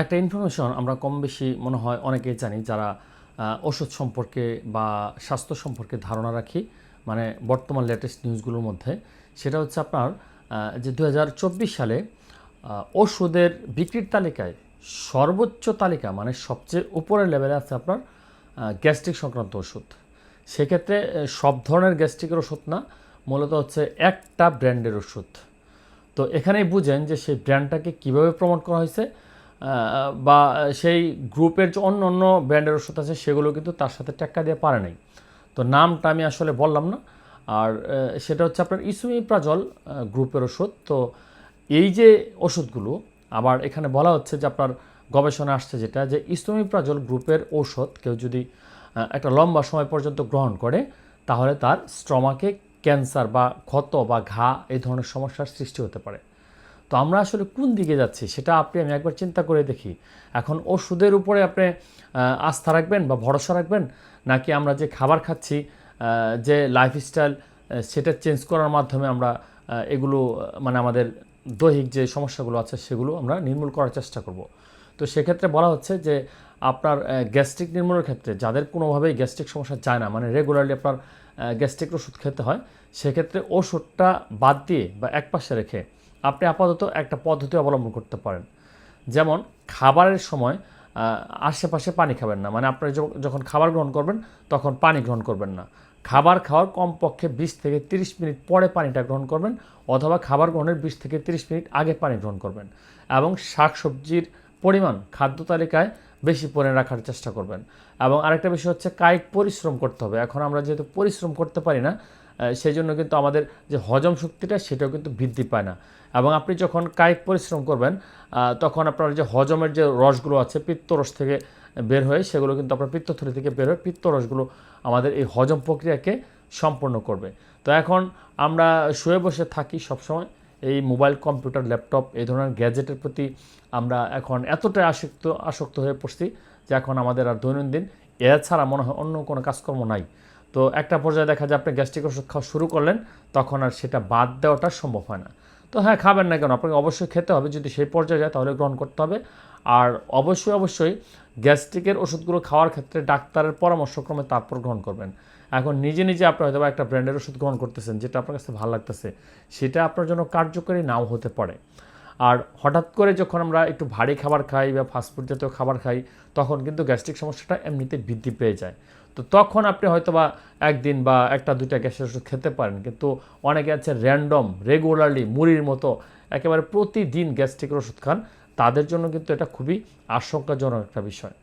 একটা ইনফরমেশন আমরা কম বেশি মনে হয় অনেকেই জানি যারা ওষুধ সম্পর্কে বা স্বাস্থ্য সম্পর্কে ধারণা রাখি মানে বর্তমান লেটেস্ট নিউজগুলোর মধ্যে, সেটা হচ্ছে আপনার যে দু হাজার চব্বিশ সালে ওষুধের বিক্রির তালিকায় সর্বোচ্চ তালিকা মানে সবচেয়ে উপরের লেভেলে আছে আপনার গ্যাস্ট্রিক সংক্রান্ত ওষুধ। সেক্ষেত্রে সব ধরনের গ্যাস্ট্রিকের ওষুধ না, মূলত হচ্ছে একটা ব্র্যান্ডের ওষুধ। তো এখানেই বুঝেন যে সেই ব্র্যান্ডটাকে কীভাবে প্রমোট করা হয়েছে বা সেই গ্রুপের যে অন্য অন্য ব্র্যান্ডের ওষুধ আছে, সেগুলো কিন্তু তার সাথে টেক্কা দিয়ে পারে নাই। তো নামটা আমি আসলে বললাম না। আর সেটা হচ্ছে আপনার ইসুমিপ্রাজল গ্রুপের ওষুধ। তো এই যে ওষুধগুলো, আবার এখানে বলা হচ্ছে যে আপনার গবেষণা আসছে যেটা, যে ইসুমিপ্রাজল গ্রুপের ঔষধ কেউ যদি একটা লম্বা সময় পর্যন্ত গ্রহণ করে, তাহলে তার স্ট্রমাকে ক্যান্সার বা ক্ষত বা ঘা, এই ধরনের সমস্যার সৃষ্টি হতে পারে। তো আমরা আসলে কোন দিকে যাচ্ছি সেটা আপনি আমি একবার চিন্তা করে দেখি। এখন ওষুধের উপরে আপনি আস্থা রাখবেন বা ভরসা রাখবেন? নাকি আমরা যে খাবার খাচ্ছি যে লাইফস্টাইল সেটা চেঞ্জ করার মাধ্যমে আমরা এগুলো মানে আমাদের দৈহিক যে সমস্যাগুলো আছে সেগুলো আমরা নির্মূল করার চেষ্টা করব। তো সেক্ষেত্রে বলা হচ্ছে যে আপনার গ্যাস্ট্রিক নির্মূলের ক্ষেত্রে যাদের কোনোভাবেই গ্যাস্ট্রিক সমস্যা যায় না মানে রেগুলারলি আপনার গ্যাস্ট্রিক ওষুধ খেতে হয়, সেক্ষেত্রে ওষুধটা বাদ দিয়ে বা একপাশে রেখে আপনি আপাতত একটা পদ্ধতি অবলম্বন করতে পারেন। যেমন খাবারের সময় আশেপাশে পানি খাবেন না। মানে আপনি যখন খাবার গ্রহণ করবেন, তখন পানি গ্রহণ করবেন না। খাবার খাওয়ার কমপক্ষে বিশ থেকে তিরিশ মিনিট পরে পানিটা গ্রহণ করবেন, অথবা খাবার গ্রহণের বিশ থেকে তিরিশ মিনিট আগে পানি গ্রহণ করবেন এবং শাকসবজির পরিমাণ খাদ্য তালিকায় বেশি পরে রাখার চেষ্টা করবেন। এবং আরেকটা বিষয় হচ্ছে কায়িক পরিশ্রম করতে হবে। এখন আমরা যেহেতু পরিশ্রম করতে পারি না সেই জন্য কিন্তু আমাদের যে হজম শক্তিটা সেটাও কিন্তু বৃদ্ধি পায় না। এবং আপনি যখন কায়িক পরিশ্রম করবেন তখন আপনার যে হজমের যে রসগুলো আছে, পিত্তরস থেকে বের হয়ে সেগুলো কিন্তু আপনার পিত্তথলি থেকে বের হয়ে পিত্তরসগুলো আমাদের এই হজম প্রক্রিয়াকে সম্পূর্ণ করবে। তো এখন আমরা শুয়ে বসে থাকি সবসময়। এই মোবাইল, কম্পিউটার, ল্যাপটপ এই ধরনের গ্যাজেটের প্রতি আমরা এখন এতটাই আসক্ত আসক্ত হয়ে পড়ছি যে এখন আমাদের আর দৈনন্দিন, এছাড়া মনে হয় অন্য কোনো কাজকর্ম নাই। তো একটা পর্যায়ে দেখা যায় আপনি গ্যাস্ট্রিক ওষুধ খাওয়া শুরু করলেন, তখন আর সেটা বাদ দেওয়াটা সম্ভব হয় না। তো হ্যাঁ খাবেন না কেন? আপনাকে অবশ্যই খেতে হবে। যদি সেই পর্যায়ে যায়, তাহলে গ্রহণ করতে হবে। আর অবশ্যই অবশ্যই গ্যাস্ট্রিকের ওষুধগুলো খাওয়ার ক্ষেত্রে ডাক্তারের পরামর্শক্রমে তারপর গ্রহণ করবেন। এখন নিজে নিজে আপনি হয়তো একটা ব্র্যান্ডের ওষুধ গ্রহণ করতেছেন, যেটা আপনার কাছে ভালো লাগতেছে। সেটা আপনার জন্য কার্যকরী নাও হতে পারে। আর হঠাৎ করে যখন আমরা একটু ভারী খাবার খাই বা ফাস্টফুড জাতীয় খাবার খাই, তখন কিন্তু গ্যাস্ট্রিক সমস্যাটা এমনিতে বৃদ্ধি পেয়ে যায়। তো তখন আপনি হয়তো বা একদিন বা একটা দুইটা গ্যাসের ওষুধ খেতে পারেন, কিন্তু অনেকে আছে র্যান্ডম রেগুলারলি মুড়ির মতো একেবারে প্রতিদিন গ্যাস্ট্রিকের ওষুধ খান, তাদের জন্য কিন্তু এটা খুবই আশঙ্কাজনক একটা বিষয়।